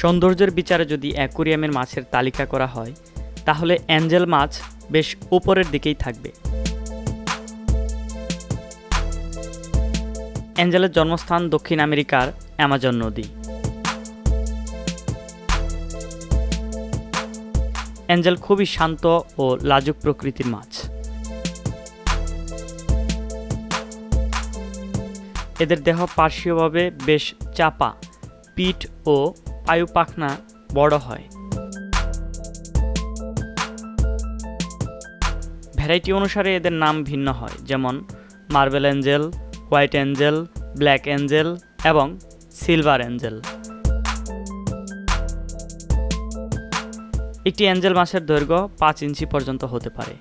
সৌন্দর্যের বিচারে যদি অ্যাকোরিয়ামের মাছের তালিকা করা হয়, তাহলে অ্যাঞ্জেল মাছ বেশ উপরের দিকেই থাকবে। অ্যাঞ্জেলের জন্মস্থান দক্ষিণ আমেরিকার অ্যামাজন নদী। অ্যাঞ্জেল খুবই শান্ত ও লাজুক প্রকৃতির মাছ। এদের দেহ পার্শ্বীয়ভাবে বেশ চাপা, পিঠ ও পায়ু পাখনা বড় হয়। ভ্যারাইটি অনুসারে এদের নাম ভিন্ন হয়, যেমন marble angel white angel black angel এবং সিলভার অ্যাঞ্জেল একটি অ্যাঞ্জেল মাছের দৈর্ঘ্য পাঁচ ইঞ্চি পর্যন্ত হতে পারে।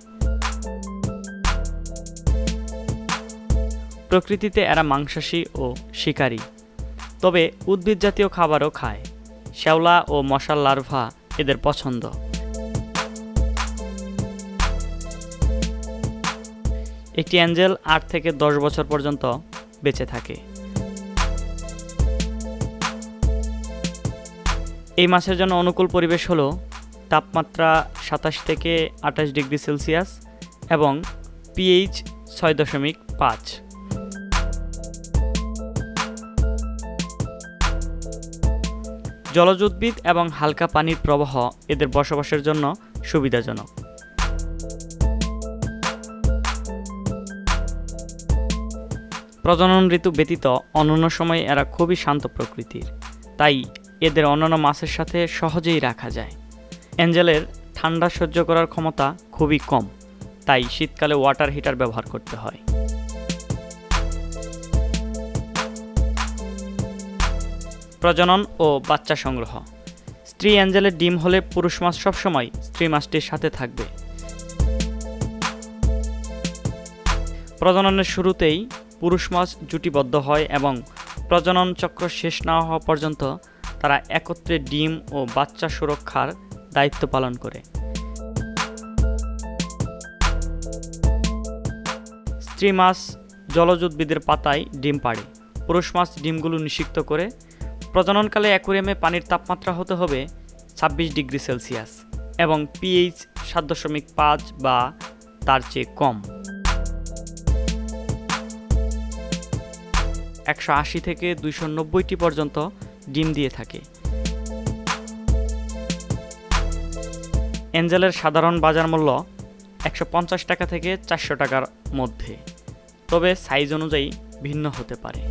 প্রকৃতিতে এরা মাংসাশী ও শিকারী, তবে উদ্ভিদ জাতীয় খাবারও খায়। শ্যাওলা ও মশার লার্ভা এদের পছন্দ। একটি অ্যাঞ্জেল আট থেকে দশ বছর পর্যন্ত বেঁচে থাকে। এই মাছের জন্য অনুকূল পরিবেশ হলো তাপমাত্রা সাতাশ থেকে আঠাশ ডিগ্রি সেলসিয়াস এবং পিএইচ ছয় দশমিক পাঁচ। জলজ উদ্ভিদ এবং হালকা পানির প্রবাহ এদের বসবাসের জন্য সুবিধাজনক। প্রজনন ঋতু ব্যতীত অন্যান্য সময়ে এরা খুবই শান্ত প্রকৃতির, তাই এদের অন্যান্য মাছের সাথে সহজেই রাখা যায়। অ্যাঞ্জেলের ঠান্ডা সহ্য করার ক্ষমতা খুবই কম, তাই শীতকালে ওয়াটার হিটার ব্যবহার করতে হয়। প্রজনন ও বাচ্চা সংগ্রহ। স্ত্রী অ্যাঞ্জেলের ডিম হলে পুরুষ মাছ সবসময় স্ত্রী মাছটির সাথে থাকবে। প্রজননের শুরুতেই পুরুষ মাছ জুটিবদ্ধ হয় এবং প্রজনন চক্র শেষ না হওয়া পর্যন্ত তারা একত্রে ডিম ও বাচ্চা সুরক্ষার দায়িত্ব পালন করে। স্ত্রী মাছ জলজ উদ্ভিদের পাতায় ডিম পাড়ে। পুরুষ মাছ ডিমগুলো নিষিক্ত করে প্রজননকালে অ্যাকুরিয়ামে পানির তাপমাত্রা হতে হবে ছাব্বিশ ডিগ্রি সেলসিয়াস এবং পিএইচ সাত দশমিক পাঁচ বা তার চেয়ে কম। একশো আশি থেকে দুইশো নব্বইটি পর্যন্ত ডিম দিয়ে থাকে। এঞ্জেলের সাধারণ বাজার মূল্য একশো পঞ্চাশ টাকা থেকে চারশো টাকার মধ্যে। তবে সাইজ অনুযায়ী ভিন্ন হতে পারে।